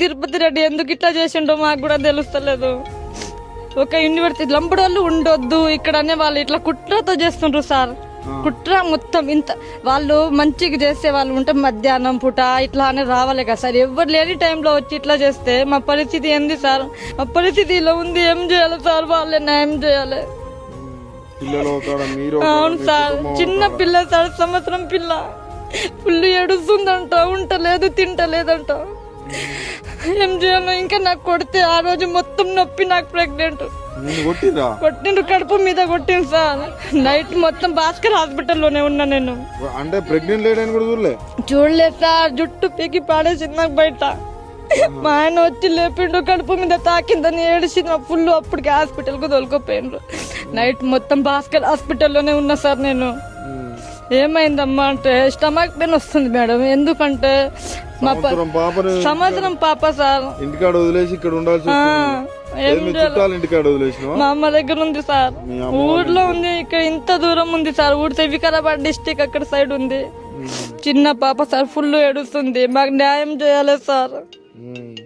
తిరుపతి రెడ్డి ఎందుకు ఇట్లా చేసిండో మాకు కూడా తెలుస్తలేదు. ఒక యూనివర్సిటీ లంబడోళ్ళు ఉండొద్దు ఇక్కడ అనే వాళ్ళు ఇట్లా కుట్రతో చేస్తుండ్రు సార్. కుట్ర మొత్తం ఇంత వాళ్ళు మంచిగా చేసే వాళ్ళు ఉంటే మధ్యాహ్నం పూట ఇట్లా అని రావాలి కదా సార్. ఎవరు లేని టైంలో వచ్చి ఇట్లా చేస్తే మా పరిస్థితి ఏంది సార్? మా పరిస్థితి ఇలా ఉంది ఏం చేయాలి సార్? వాళ్ళే న్యాయం చేయాలి? అవును సార్. చిన్న? పిల్ల సార్ సంవత్సరం పిల్ల. పుల్లు ఏడుస్తుందంట ఉంటలేదు తింటలేదంట. ఏం చేయాలో ఇంకా నాకు కొడితే ఆ రోజు మొత్తం నొప్పి నాకు ప్రెగ్నెంట్ కొట్టిండ్రు? కడుపు మీద కొట్టింది సార్. నైట్ మొత్తం భాస్కర్ హాస్పిటల్లోనే ఉన్నా నేను. అంటే ప్రెగ్నెంట్ లేడని కూడా చూడలే? చూడలేదు సార్ జుట్టు పీకి పాడేసింది నాకు బయట. మా ఆయన వచ్చి లేపిండు కడుపు మీద తాకిందని ఏడిసి నా ఫుల్ అప్పటికి హాస్పిటల్కు తోలుకోపోయిండ్రు. నైట్ మొత్తం భాస్కర్ హాస్పిటల్లోనే ఉన్నా సార్ నేను. ఏమైందమ్మా అంటే స్టమక్ పెయిన్ వస్తుంది మేడం. ఎందుకంటే మా సంవత్సరం పాప సార్. ఇంటికాడ వదిలేసి ఇక్కడ ఉండాల్సి మీ అమ్మ దగ్గర ఉంది సార్. ఊర్లో ఉంది ఇక్కడ ఇంత దూరం ఉంది సార్. ఊరు వికారాబాద్ డిస్టిక్ అక్కడ సైడ్ ఉంది. చిన్న పాప సార్ ఫుల్ ఏడుస్తుంది. మాకు న్యాయం చేయాలి సార్.